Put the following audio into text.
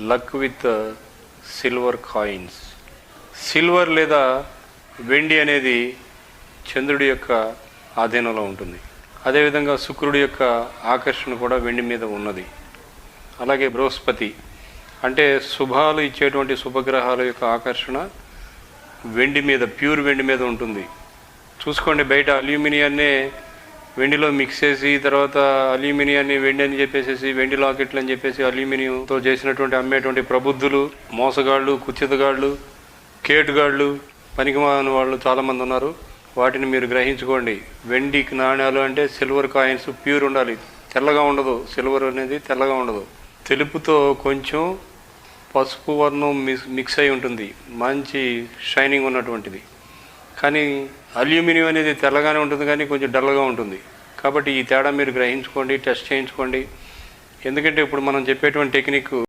Luck with silver coins. Silver లేదా వెండి అనేది చంద్రుడి యొక్క ఆధీనంలో ఉంటుంది. అదేవిధంగా శుక్రుడి యొక్క ఆకర్షణ కూడా వెండి మీద ఉన్నది. అలాగే బృహస్పతి అంటే శుభాలు ఇచ్చేటువంటి శుభగ్రహాల యొక్క ఆకర్షణ వెండి మీద ప్యూర్ వెండి మీద ఉంటుంది. చూసుకోండి బయట అల్యూమినియాన్నే వెండిలో మిక్స్ చేసి తర్వాత అల్యూమినియాన్ని వెండి అని చెప్పేసి వెండి లాకెట్లు అని చెప్పేసి అల్యూమినియంతో చేసినటువంటి అమ్మేటువంటి ప్రబుద్ధులు మోసగాళ్ళు కుచ్చితగాళ్ళు కేటుగాళ్ళు పనికిమాలిన వాళ్ళు చాలామంది ఉన్నారు. వాటిని మీరు గ్రహించుకోండి. వెండి నాణ్యాలు అంటే సిల్వర్ కాయిన్స్ ప్యూర్ ఉండాలి. తెల్లగా ఉండదు. సిల్వర్ అనేది తెల్లగా ఉండదు. తెలుపుతో కొంచెం పసుపు వర్ణం మిక్స్ మిక్స్ అయి ఉంటుంది. మంచి షైనింగ్ ఉన్నటువంటిది. కానీ అల్యూమినియం అనేది తెల్లగానే ఉంటుంది కానీ కొంచెం డల్గా ఉంటుంది. కాబట్టి ఈ తేడా మీరు గ్రహించుకోండి టెస్ట్ చేయించుకోండి. ఎందుకంటే ఇప్పుడు మనం చెప్పేటువంటి టెక్నిక్